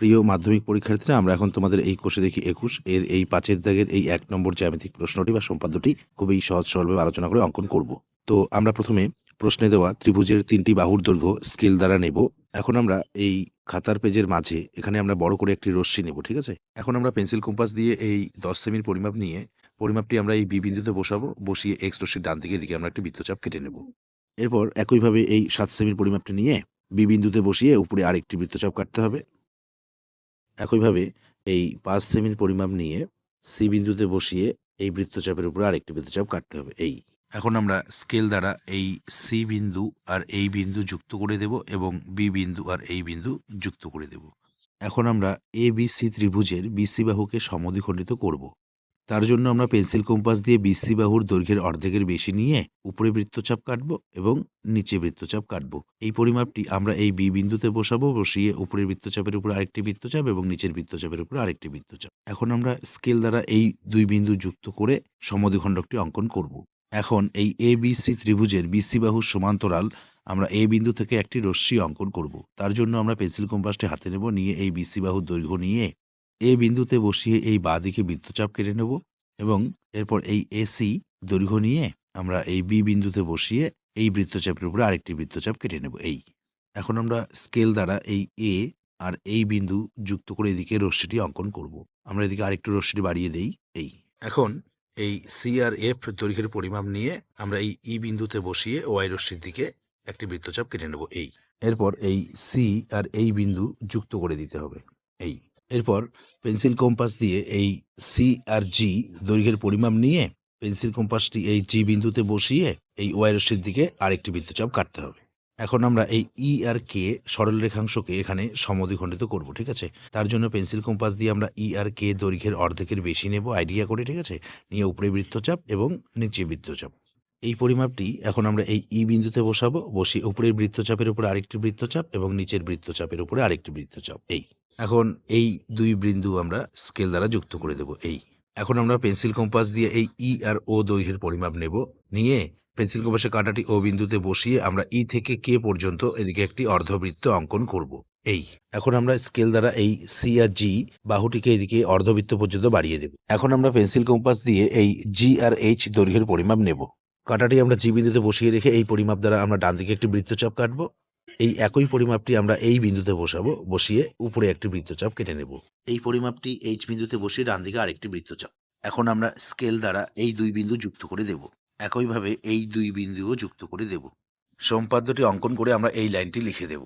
প্রিয় মাধ্যমিক পরীক্ষার্থীরা, আমরা এখন তোমাদের এই কোষে দেখি একুশ। এর এই পাঁচের দাগের এই এক নম্বর জ্যামিতিক প্রশ্নটি বা সম্পাদ্যটি খুবই সহজ সরলভাবে আলোচনা করে অঙ্কন করব। তো আমরা প্রথমে প্রশ্নে দেওয়া ত্রিভুজের তিনটি বাহুর দৈর্ঘ্য স্কেল দ্বারা নেব। এখন আমরা এই খাতার পেজের মাঝে, এখানে আমরা বড় করে একটি রশ্মি নেব, ঠিক আছে? এখন আমরা পেন্সিল কম্পাস দিয়ে এই দশ সেমির পরিমাপ নিয়ে, পরিমাপটি আমরা এই বি বিন্দুতে বসাবো, বসিয়ে এক্স রশ্মির ডান দিকে দিকে আমরা একটি বৃত্তচাপ কেটে নেব। এরপর একইভাবে এই সাত সেমির পরিমাপটি নিয়ে বি বিন্দুতে বসিয়ে উপরে আরেকটি বৃত্তচাপ কাটতে হবে। একইভাবে এই পাঁচ সেমির পরিমাপ নিয়ে সি বিন্দুতে বসিয়ে এই বৃত্তচাপের উপরে আরেকটি বৃত্তচাপ কাটতে হবে। এই। এখন আমরা স্কেল দ্বারা এই সি বিন্দু আর এই বিন্দু যুক্ত করে দেব এবং বি বিন্দু আর এই বিন্দু যুক্ত করে দেব। এখন আমরা এ বি সি ত্রিভুজের বিসি বাহুকে সমদ্বিখণ্ডিত করব। তার জন্য আমরা পেন্সিল কম্পাস দিয়ে বিসি বাহুর দৈর্ঘ্যের অর্ধেকের বেশি নিয়ে উপরে বৃত্তচাপ কাটব এবং নিচে বৃত্তচাপ কাটব। এই পরিমাপটি আমরা এই বি বিন্দুতে বসাবো, বসিয়ে উপরের বৃত্তচাপের উপর আরেকটি বৃত্তচাপ এবং নিচের বৃত্তচাপের উপর আরেকটি বৃত্তচাপ। এখন আমরা স্কেল দ্বারা এই দুই বিন্দু যুক্ত করে সমদ্বিখণ্ডকটি অঙ্কন করব। এখন এই এ বি সি ত্রিভুজের বিসি বাহুর সমান্তরাল আমরা এ বিন্দু থেকে একটি রশ্মি অঙ্কন করব। তার জন্য আমরা পেন্সিল কম্পাসটি হাতে নেব, নিয়ে এই বিসি বাহুর দৈর্ঘ্য নিয়ে এ বিন্দুতে বসিয়ে এই বাঁ দিকে বৃত্তচাপ কেটে নেব এবং এরপর এই এসি দৈর্ঘ্য নিয়ে আমরা এই বি বিন্দুতে বসিয়ে এই বৃত্তচাপের উপরে আরেকটি বৃত্তচাপ কেটে নেব। এই। এখন আমরা স্কেল দ্বারা এই এ আর এই বিন্দু যুক্ত করে এদিকে রশ্মিটি অঙ্কন করব। আমরা এদিকে আরেকটু রশ্মিটি বাড়িয়ে দেই। এই। এখন এই সি আর এফ দৈর্ঘ্যের পরিমাপ নিয়ে আমরা এই ই বিন্দুতে বসিয়ে ওয়াই রশ্মির দিকে একটি বৃত্তচাপ কেটে নেব। এই। এরপর এই সি আর এই বিন্দু যুক্ত করে দিতে হবে। এই। এরপর পেন্সিল কম্পাস দিয়ে এই সি আর জি দৈর্ঘ্যের পরিমাপ নিয়ে পেন্সিল কম্পাসটি এই জি বিন্দুতে বসিয়ে এই ওয়াই দিকে আরেকটি বৃত্তচাপ কাটতে হবে। এখন আমরা এই ই আর কে সরল রেখাংশকে এখানে সমদ্বিখণ্ডিত করব, ঠিক আছে? তার জন্য পেন্সিল কম্পাস দিয়ে আমরা ই আর কে দৈর্ঘ্যের অর্ধেকের বেশি নেব আইডিয়া করে, ঠিক আছে? নিয়ে উপরে বৃত্তচাপ এবং নিচে বৃত্তচাপ। এই পরিমাপটি এখন আমরা এই ই বিন্দুতে বসাবো, বসিয়ে উপরের বৃত্তচাপের উপরে আরেকটি বৃত্তচাপ এবং নিচের বৃত্তচাপের উপরে আরেকটি বৃত্তচাপ, এই। এখন এই দুই বিন্দু আমরা স্কেল দ্বারা যুক্ত করে দেব, এই। এখন আমরা পেন্সিল কম্পাস দিয়ে এই ই আর ও দৈর্ঘ্যের পরিমাপ নেব, নিয়ে পেন্সিল কম্পাসের কাঁটাটি ও বিন্দুতে বসিয়ে আমরা ই থেকে কে পর্যন্ত এদিকে একটি অর্ধবৃত্ত অঙ্কন করব, এই। এখন আমরা স্কেল দ্বারা এই সি আর জি বাহুটিকে এদিকে অর্ধবৃত্ত পর্যন্ত বাড়িয়ে দেব। এখন আমরা পেন্সিল কম্পাস দিয়ে এই জি আর এইচ দৈর্ঘ্যের পরিমাপ নেব। কাঁটাটি আমরা জি বিন্দুতে বসিয়ে রেখে এই পরিমাপ দ্বারা আমরা ডান দিকে একটি বৃত্তচাপ কাটবো এই একই পরিমাপটি আমরা এই বিন্দুতে বসাবো, বসিয়ে উপরে একটি বৃত্তচাপ কেটে নেব। এই পরিমাপটি এইচ বিন্দুতে বসিয়ে ডান দিকে আরেকটি বৃত্তচাপ। এখন আমরা স্কেল দ্বারা এই দুই বিন্দু যুক্ত করে দেব। একইভাবে এই দুই বিন্দুও যুক্ত করে দেব। সম্পাদ্যটি অঙ্কন করে আমরা এই লাইনটি লিখে দেব।